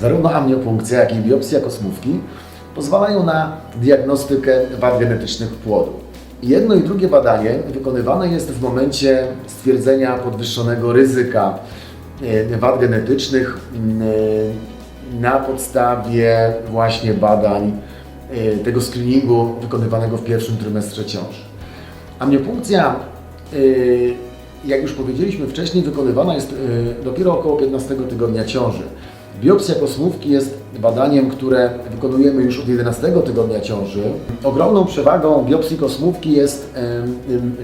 Zarówno amniopunkcja, jak i biopsja kosmówki pozwalają na diagnostykę wad genetycznych płodu. Jedno i drugie badanie wykonywane jest w momencie stwierdzenia podwyższonego ryzyka e, wad genetycznych m, e, na podstawie właśnie badań e, tego screeningu wykonywanego w pierwszym trymestrze ciąży. Amniopunkcja, jak już powiedzieliśmy wcześniej, wykonywana jest dopiero około 15 tygodnia ciąży. Biopsja kosmówki jest badaniem, które wykonujemy już od 11 tygodnia ciąży. Ogromną przewagą biopsji kosmówki jest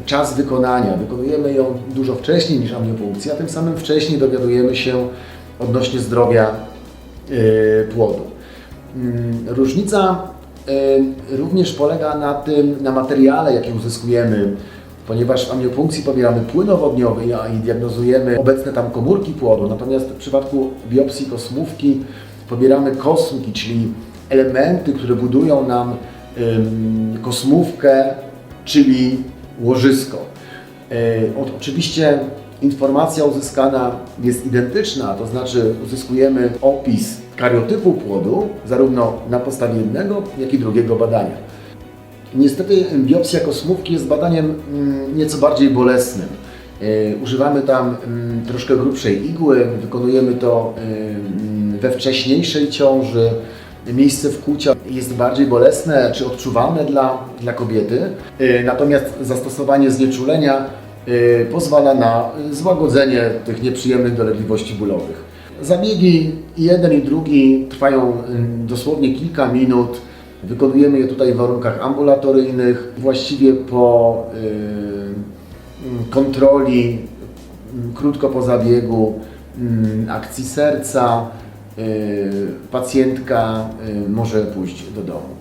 czas wykonania. Wykonujemy ją dużo wcześniej niż amniopunkcja, tym samym wcześniej dowiadujemy się odnośnie zdrowia y, płodu. Mm, Różnica y, również polega na tym, na materiale, jaki uzyskujemy, ponieważ w amniopunkcji pobieramy płyn i diagnozujemy obecne tam komórki płodu, natomiast w przypadku biopsji kosmówki pobieramy kosmki, czyli elementy, które budują nam ym, kosmówkę, czyli łożysko. Od- Oczywiście informacja uzyskana jest identyczna, to znaczy uzyskujemy opis kariotypu płodu, zarówno na podstawie jednego, jak i drugiego badania. Niestety biopsja kosmówki jest badaniem mm, nieco bardziej bolesnym. E, Używamy tam mm, troszkę grubszej igły, wykonujemy to mm, we wcześniejszej ciąży. Miejsce wkłucia jest bardziej bolesne czy odczuwalne dla, dla kobiety, E, natomiast zastosowanie znieczulenia e, pozwala na złagodzenie tych nieprzyjemnych dolegliwości bólowych. Zabiegi jeden i drugi trwają dosłownie kilka minut. Wykonujemy je tutaj w warunkach ambulatoryjnych, właściwie po y, mm, kontroli mm, krótko po zabiegu mm, akcji serca y, pacjentka y, może pójść do domu.